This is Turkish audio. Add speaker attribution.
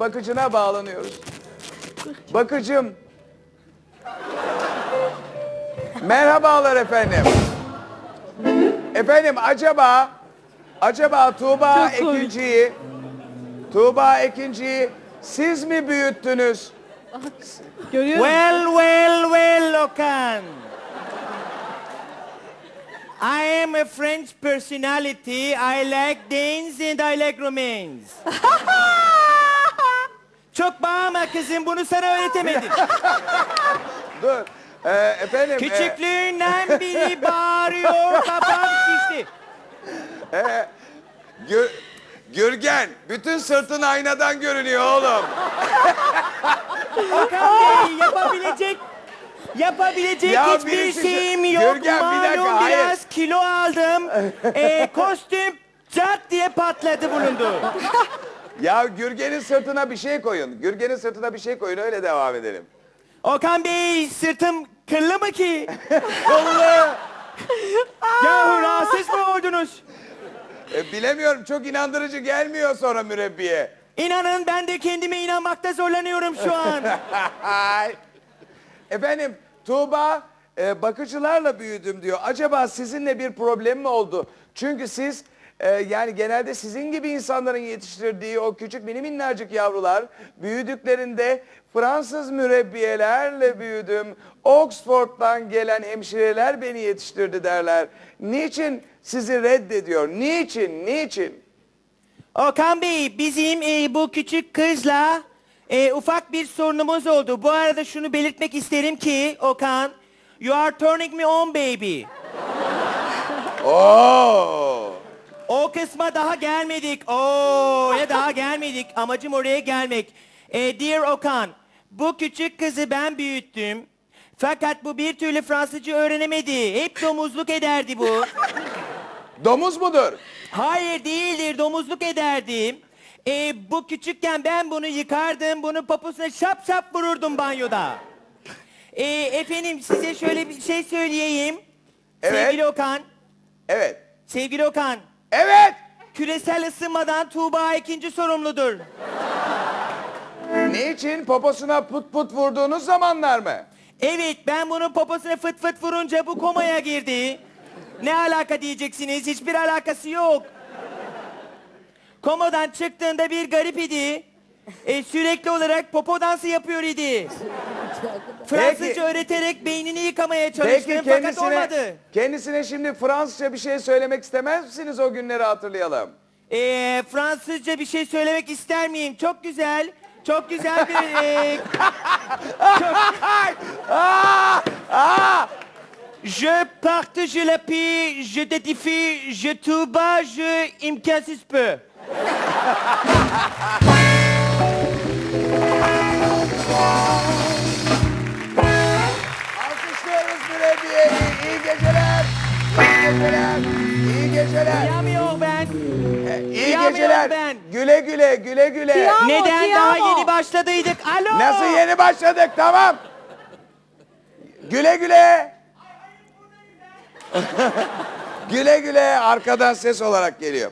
Speaker 1: bakıcına bağlanıyoruz. Bakıcım. Merhabalar efendim. Efendim acaba acaba Tuğba
Speaker 2: Çok komik.
Speaker 1: Ekinci'yi Tuğba Ekinci'yi siz mi büyüttünüz?
Speaker 2: Görüyorum.
Speaker 3: Well, well, well, Okan. I am a French personality. I like dance and I like romance. Çok bağırma kızım, bunu sana öğretemedim.
Speaker 1: Dur. Ee, efendim. e,
Speaker 3: Küçüklüğünden beri bağırıyor, kafam şişti.
Speaker 1: Gür- Gürgen, bütün sırtın aynadan görünüyor oğlum.
Speaker 3: Okan Bey, yapabilecek Yapabilecek
Speaker 1: Ya
Speaker 3: hiçbir
Speaker 1: birisi-
Speaker 3: şeyim yok.
Speaker 1: Gürgen, bir dakika,
Speaker 3: Malum
Speaker 1: hayır.
Speaker 3: biraz kilo aldım. ee, kostüm cat diye patladı bulundu.
Speaker 1: Ya Gürgen'in sırtına bir şey koyun. Gürgen'in sırtına bir şey koyun öyle devam edelim.
Speaker 3: Okan Bey sırtım kıllı mı ki?
Speaker 1: Kolunu.
Speaker 3: Yahu rahatsız mı oldunuz?
Speaker 1: E, bilemiyorum çok inandırıcı gelmiyor sonra mürebbiye.
Speaker 3: İnanın ben de kendime inanmakta zorlanıyorum şu an.
Speaker 1: Ay. Efendim Tuğba e, bakıcılarla büyüdüm diyor. Acaba sizinle bir problem mi oldu? Çünkü siz e, yani genelde sizin gibi insanların yetiştirdiği o küçük mini minnacık yavrular büyüdüklerinde Fransız mürebbiyelerle büyüdüm. Oxford'dan gelen hemşireler beni yetiştirdi derler. Niçin sizi reddediyor? Niçin? Niçin?
Speaker 3: Okan Bey bizim e, bu küçük kızla e, ufak bir sorunumuz oldu. Bu arada şunu belirtmek isterim ki Okan, you are turning me on baby.
Speaker 1: Oo!
Speaker 3: O kısma daha gelmedik. Oo, ya daha gelmedik. Amacım oraya gelmek. E, dear Okan, bu küçük kızı ben büyüttüm. Fakat bu bir türlü Fransızca öğrenemedi. Hep domuzluk ederdi bu.
Speaker 1: Domuz mudur?
Speaker 3: Hayır değildir, domuzluk ederdim. E, bu küçükken ben bunu yıkardım, bunu poposuna şap şap vururdum banyoda. E, efendim size şöyle bir şey söyleyeyim.
Speaker 1: Evet.
Speaker 3: Sevgili Okan,
Speaker 1: Evet.
Speaker 3: sevgili Okan.
Speaker 1: Evet.
Speaker 3: Küresel ısınmadan Tuğba ikinci sorumludur.
Speaker 1: Niçin? Poposuna put put vurduğunuz zamanlar mı?
Speaker 3: Evet ben bunun poposuna fıt fıt vurunca bu komaya girdi. Ne alaka diyeceksiniz? Hiçbir alakası yok. Komadan çıktığında bir garip idi. E, sürekli olarak popo dansı yapıyor idi. Fransızca
Speaker 1: Peki.
Speaker 3: öğreterek beynini yıkamaya çalıştım
Speaker 1: Peki
Speaker 3: fakat olmadı.
Speaker 1: kendisine şimdi Fransızca bir şey söylemek istemez misiniz o günleri hatırlayalım?
Speaker 3: E, Fransızca bir şey söylemek ister miyim? Çok güzel. Çok güzel bir... e!
Speaker 1: Aa!
Speaker 3: Je partage la paix, je dédifie, je tout bas, je imkansız peu.
Speaker 1: mürebbiyeyi. İyi geceler. İyi geceler. İyi geceler.
Speaker 3: Kıyamıyor ben.
Speaker 1: İyi
Speaker 3: Kıyamıyorum
Speaker 1: geceler.
Speaker 3: ben.
Speaker 1: Güle güle güle güle.
Speaker 2: Kıyam-
Speaker 3: Neden
Speaker 2: kıyamam.
Speaker 3: daha yeni başladıydık? Alo.
Speaker 1: Nasıl yeni başladık tamam. Güle güle. güle güle arkadan ses olarak geliyor.